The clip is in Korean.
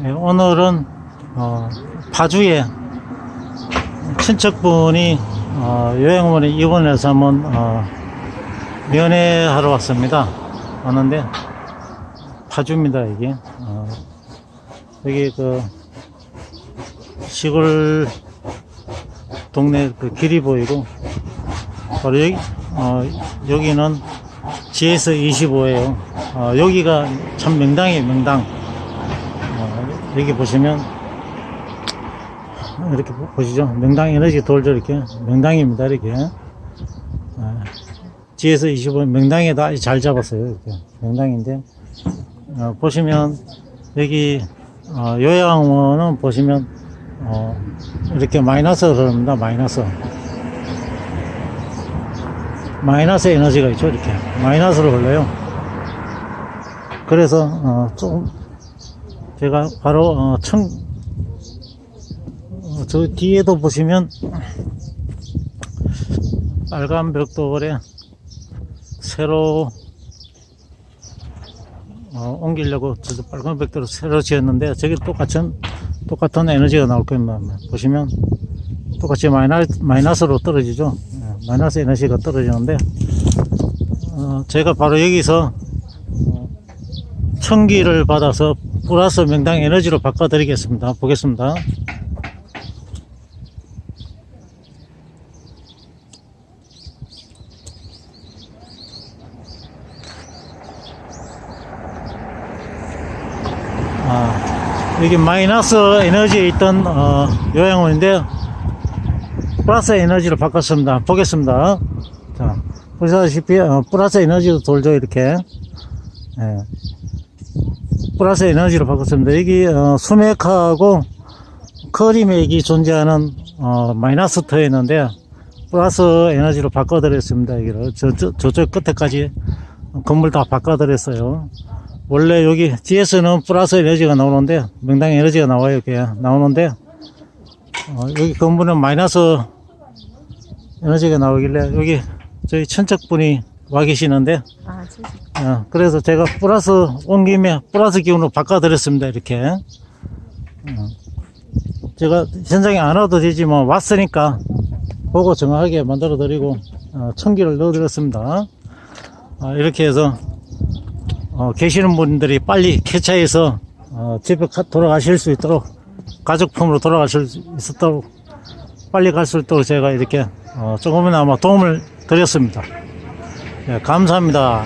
네, 오늘은 어, 파주에 친척분이 어, 요양원에 입원해서 한번 어, 면회하러 왔습니다. 왔는데 파주입니다 이게. 어, 여기 그 시골 동네 그 길이 보이고 바로 여기 어, 여기는 GS 25예요. 어, 여기가 참 명당이에요 명당. 어, 여기 보시면 이렇게 보- 보시죠. 명당 에너지 돌죠 이렇게. 명당입니다 이렇게. 어, GS 25 명당에다 잘 잡았어요 이렇게. 명당인데 어, 보시면 여기 어, 요양원은 보시면 어, 이렇게 마이너스 흐릅니다 마이너스 마이너스 에너지가 있죠 이렇게 마이너스로 흘러요 그래서 어, 좀 제가 바로 어, 청, 어, 저 뒤에도 보시면 빨간 벽돌에 새로 어, 옮기려고 저 빨간 벽돌을 새로 지었는데 저기 똑같은 똑같은 에너지가 나올 겁니다. 보시면 똑같이 마이너스, 마이너스로 떨어지죠. 예, 마이너스 에너지가 떨어지는데 어, 제가 바로 여기서 어, 청기를 받아서 플러스 명당 에너지로 바꿔 드리겠습니다. 보겠습니다. 아, 여기 마이너스 에너지에 있던 어, 요양원인데 플러스 에너지로 바꿨습니다. 보겠습니다. 자, 보시다시피 어, 플러스 에너지도 돌죠 이렇게. 예. 플러스 에너지로 바꿨습니다. 여기 어, 수맥하고 커리맥이 존재하는 어, 마이너스 터에 있는데 플러스 에너지로 바꿔드렸습니다. 여기를 저, 저, 저쪽 끝에까지 건물 다 바꿔드렸어요. 원래 여기 GS는 플러스 에너지가 나오는데 명당 에너지가 나와요 이렇게 나오는데 어, 여기 건물은 마이너스 에너지가 나오길래 여기 저희 친척분이 와 계시는데 아, 진짜. 어, 그래서 제가 플러스 온 김에 플러스 기운으로 바꿔드렸습니다 이렇게 어. 제가 현장에 안 와도 되지만 왔으니까 보고 정확하게 만들어 드리고 어, 청기를 넣어 드렸습니다 아, 이렇게 해서 어, 계시는 분들이 빨리 캐차해서 어, 집에 가- 돌아가실 수 있도록 가족품으로 돌아가실 수 있도록 빨리 갈 수 있도록 제가 이렇게 어, 조금이나마 도움을 드렸습니다. 예, 감사합니다.